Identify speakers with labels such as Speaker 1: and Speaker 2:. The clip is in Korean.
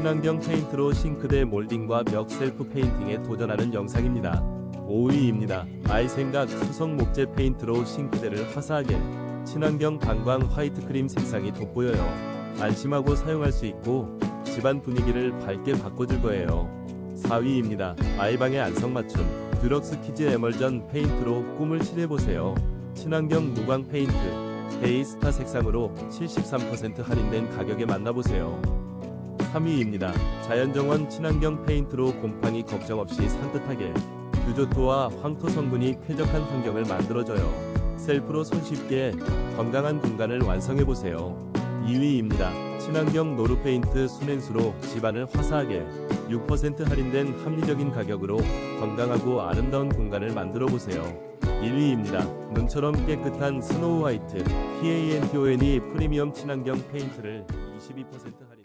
Speaker 1: 친환경 페인트로 싱크대 몰딩과 벽 셀프 페인팅에 도전하는 영상입니다. 5위입니다. 아이생각 수성 목재 페인트로 싱크대를 화사하게 친환경 방광 화이트 크림 색상이 돋보여요. 안심하고 사용할 수 있고 집안 분위기를 밝게 바꿔줄 거예요. 4위입니다. 아이방의 안성맞춤 드럭스 키즈 에멀전 페인트로 꿈을 칠해보세요. 친환경 무광 페인트 데이스타 색상으로 73% 할인된 가격에 만나보세요. 3위입니다. 자연정원 친환경 페인트로 곰팡이 걱정 없이 산뜻하게 규조토와 황토 성분이 쾌적한 환경을 만들어줘요. 셀프로 손쉽게 건강한 공간을 완성해보세요. 2위입니다. 친환경 노루 페인트 순행수로 집안을 화사하게 6% 할인된 합리적인 가격으로 건강하고 아름다운 공간을 만들어 보세요. 1위입니다. 눈처럼 깨끗한 스노우 화이트 PANTON이 프리미엄 친환경 페인트를 22% 할인